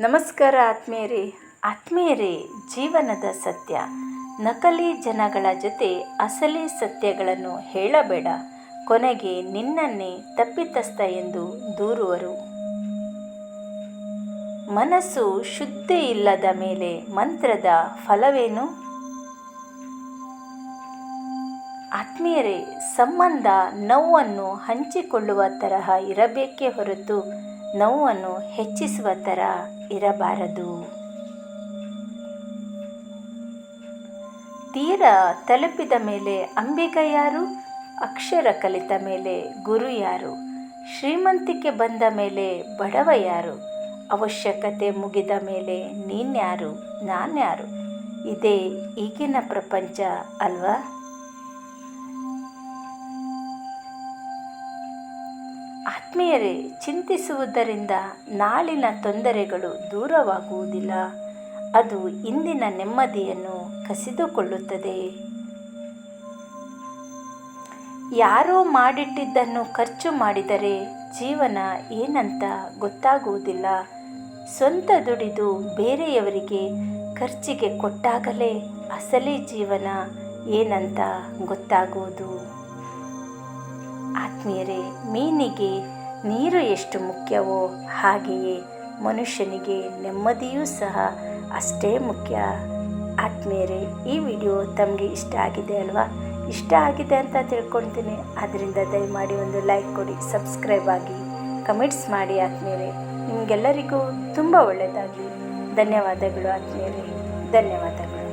ನಮಸ್ಕಾರ ಆತ್ಮೀಯರೇ. ಆತ್ಮೀಯರೇ, ಜೀವನದ ಸತ್ಯ. ನಕಲಿ ಜನಗಳ ಜೊತೆ ಅಸಲಿ ಸತ್ಯಗಳನ್ನು ಹೇಳಬೇಡ. ಕೊನೆಗೆ ನಿನ್ನನ್ನೇ ತಪ್ಪಿತಸ್ಥ ಎಂದು ದೂರುವರು. ಮನಸ್ಸು ಶುದ್ಧಿ ಇಲ್ಲದ ಮೇಲೆ ಮಂತ್ರದ ಫಲವೇನು? ಆತ್ಮೀಯರೇ, ಸಂಬಂಧ ನೋವನ್ನು ಹಂಚಿಕೊಳ್ಳುವ ತರಹ ಇರಬೇಕೇ ಹೊರತು ನೋವನ್ನು ಹೆಚ್ಚಿಸುವ ಥರ ಇರಬಾರದು. ತೀರ ತಲುಪಿದ ಮೇಲೆ ಅಂಬಿಗ ಯಾರು? ಅಕ್ಷರ ಕಲಿತ ಮೇಲೆ ಗುರು ಯಾರು? ಶ್ರೀಮಂತಿಕೆ ಬಂದ ಮೇಲೆ ಬಡವ ಯಾರು? ಅವಶ್ಯಕತೆ ಮುಗಿದ ಮೇಲೆ ನೀನ್ಯಾರು? ನಾನ್ಯಾರು? ಇದೇ ಈಗಿನ ಪ್ರಪಂಚ ಅಲ್ವಾ? ಆತ್ಮೀಯರೇ, ಚಿಂತಿಸುವುದರಿಂದ ನಾಳಿನ ತೊಂದರೆಗಳು ದೂರವಾಗುವುದಿಲ್ಲ. ಅದು ಇಂದಿನ ನೆಮ್ಮದಿಯನ್ನು ಕಸಿದುಕೊಳ್ಳುತ್ತದೆ. ಯಾರೋ ಮಾಡಿಟ್ಟಿದ್ದನ್ನು ಖರ್ಚು ಮಾಡಿದರೆ ಜೀವನ ಏನಂತ ಗೊತ್ತಾಗುವುದಿಲ್ಲ. ಸ್ವಂತ ದುಡಿದು ಬೇರೆಯವರಿಗೆ ಖರ್ಚಿಗೆ ಕೊಟ್ಟಾಗಲೇ ಅಸಲಿ ಜೀವನ ಏನಂತ ಗೊತ್ತಾಗುವುದು. ಆತ್ಮೀಯರೇ, ಮೀನಿಗೆ ನೀರು ಎಷ್ಟು ಮುಖ್ಯವೋ ಹಾಗೆಯೇ ಮನುಷ್ಯನಿಗೆ ನೆಮ್ಮದಿಯೂ ಸಹ ಅಷ್ಟೇ ಮುಖ್ಯ. ಆತ್ಮೀಯರೇ, ಈ ವಿಡಿಯೋ ತಮಗೆ ಇಷ್ಟ ಆಗಿದೆ ಅಲ್ವಾ? ಇಷ್ಟ ಆಗಿದೆ ಅಂತ ತಿಳ್ಕೊಳ್ತೀನಿ. ಅದರಿಂದ ದಯಮಾಡಿ ಒಂದು ಲೈಕ್ ಕೊಡಿ, ಸಬ್ಸ್ಕ್ರೈಬ್ ಆಗಿ. ಕಮೆಂಟ್ಸ್ ಮಾಡಿ ಆತ್ಮೀಯರೇ. ನಿಮಗೆಲ್ಲರಿಗೂ ತುಂಬ ಒಳ್ಳೆಯದಾಗಲಿ. ಧನ್ಯವಾದಗಳು ಆತ್ಮೀಯರೇ. ಧನ್ಯವಾದಗಳು.